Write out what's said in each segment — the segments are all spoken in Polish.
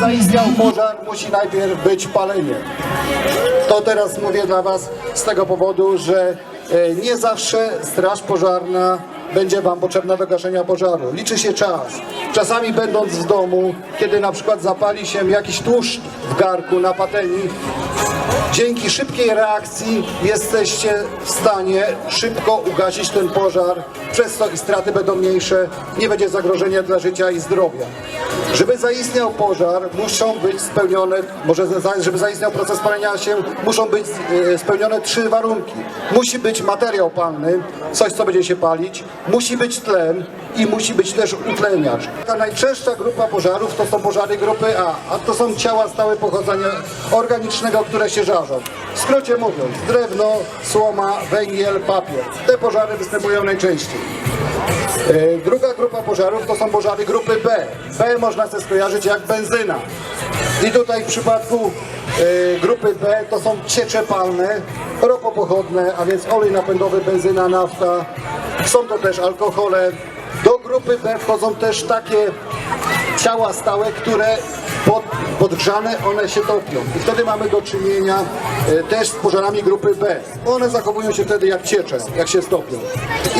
zaistniał pożar, musi najpierw być palenie. To teraz mówię dla Was z tego powodu, że e, nie zawsze straż pożarna będzie Wam potrzebna do gaszenia pożaru. Liczy się czas. Czasami będąc w domu, kiedy na przykład zapali się jakiś tłuszcz w garku na patelni, dzięki szybkiej reakcji jesteście w stanie szybko ugasić ten pożar, przez co i straty będą mniejsze, nie będzie zagrożenia dla życia i zdrowia. Żeby zaistniał pożar, muszą być spełnione, może żeby zaistniał proces palenia się, muszą być e, spełnione trzy warunki. Musi być materiał palny, coś co będzie się palić, musi być tlen i musi być też utleniacz. Ta najczęstsza grupa pożarów to są pożary grupy A, a to są ciała stałe pochodzenia organicznego, które się żarzą. W skrócie mówiąc, drewno, słoma, węgiel, papier. Te pożary występują najczęściej. E, Druga grupa pożarów to są pożary grupy B. B można sobie skojarzyć jak benzyna. I tutaj w przypadku e, grupy B to są ciecze palne, ropopochodne, a więc olej napędowy, benzyna, nafta. Są to też alkohole. Do grupy B wchodzą też takie ciała stałe, które pod, podgrzane one się topią. I wtedy mamy do czynienia e, też z pożarami grupy B. One zachowują się wtedy jak ciecze, jak się stopią.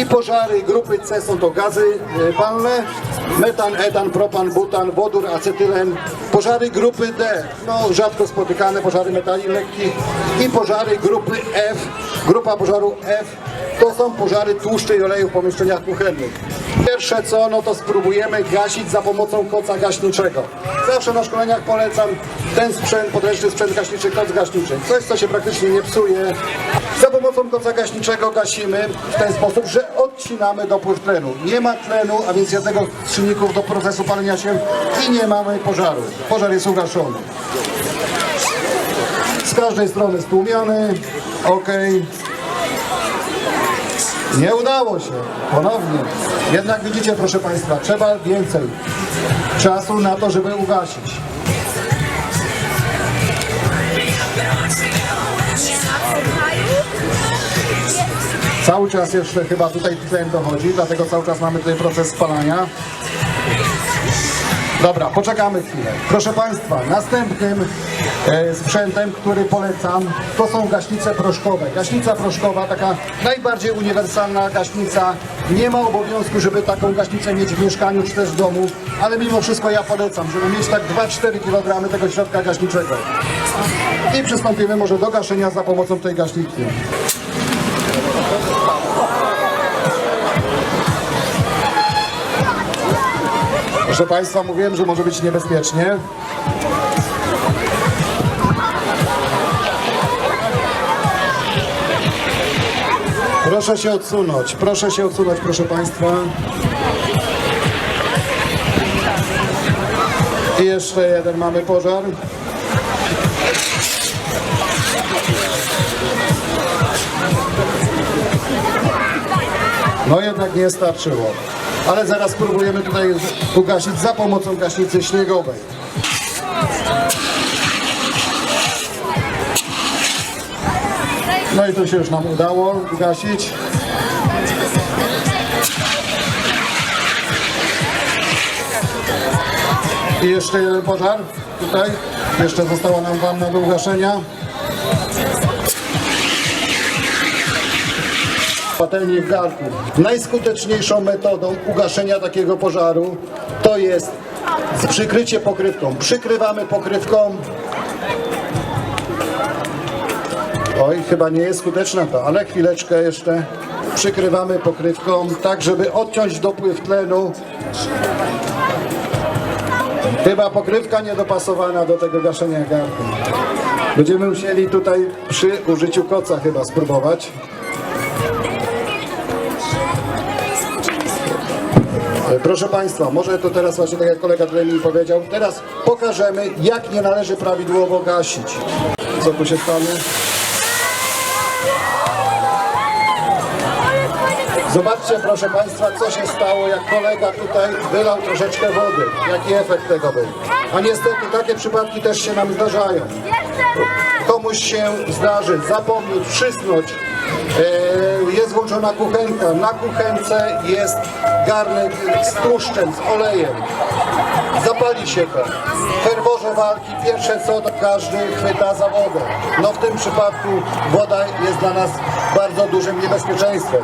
I pożary grupy C są to gazy e, palne, metan, etan, propan, butan, wodór, acetylen. Pożary grupy D, no rzadko spotykane pożary metali lekkich. I pożary grupy F, grupa pożaru F, to są pożary tłuszczy i oleju w pomieszczeniach kuchennych. Pierwsze co, no to spróbujemy gasić za pomocą koca gaśniczego. Zawsze na szkoleniach polecam ten sprzęt, podręczny sprzęt gaśniczy, koc gaśniczy. Coś, co się praktycznie nie psuje. Za pomocą koca gaśniczego gasimy w ten sposób, że odcinamy dopływ tlenu. Nie ma tlenu, a więc jednego z czynników do procesu palenia się i nie mamy pożaru. Pożar jest ugaszony. Z każdej strony stłumiony. Ok. Nie udało się. Ponownie. Jednak widzicie, proszę Państwa, trzeba więcej czasu na to, żeby ugasić. Cały czas jeszcze chyba tutaj tlen dochodzi, dlatego cały czas mamy tutaj proces spalania. Dobra, poczekamy chwilę. Proszę Państwa, następnym e, sprzętem, który polecam, to są gaśnice proszkowe. Gaśnica proszkowa, taka najbardziej uniwersalna gaśnica. Nie ma obowiązku, żeby taką gaśnicę mieć w mieszkaniu czy też w domu, ale mimo wszystko ja polecam, żeby mieć tak 2-4 kg tego środka gaśniczego. I przystąpimy może do gaszenia za pomocą tej gaśnicy. Proszę Państwa, mówiłem, że może być niebezpiecznie. Proszę się odsunąć, proszę się odsunąć, proszę Państwa. I jeszcze jeden mamy pożar. No jednak nie starczyło. Ale zaraz spróbujemy tutaj ugasić za pomocą gaśnicy śniegowej. No i tu się już nam udało ugasić. I jeszcze jeden pożar tutaj. Jeszcze została nam wanna do ugaszenia. Patelni w garku. Najskuteczniejszą metodą ugaszenia takiego pożaru to jest przykrycie pokrywką. Przykrywamy pokrywką. Oj, chyba nie jest skuteczna to, ale chwileczkę jeszcze. Przykrywamy pokrywką, tak żeby odciąć dopływ tlenu. Chyba pokrywka niedopasowana do tego gaszenia garku. Będziemy musieli tutaj przy użyciu koca chyba spróbować. Proszę Państwa, może to teraz właśnie tak jak kolega tutaj mi powiedział, teraz pokażemy jak nie należy prawidłowo gasić. Co tu się stanie? Zobaczcie proszę Państwa, co się stało, jak kolega tutaj wylał troszeczkę wody. Jaki efekt tego był. A niestety takie przypadki też się nam zdarzają. Komuś się zdarzy zapomnieć, przysnąć. E, Jest włączona kuchenka. Na kuchence jest garnek z tłuszczem, z olejem. Zapali się to. W ferworze walki pierwsze co to każdy chwyta za wodę. No w tym przypadku woda jest dla nas bardzo dużym niebezpieczeństwem.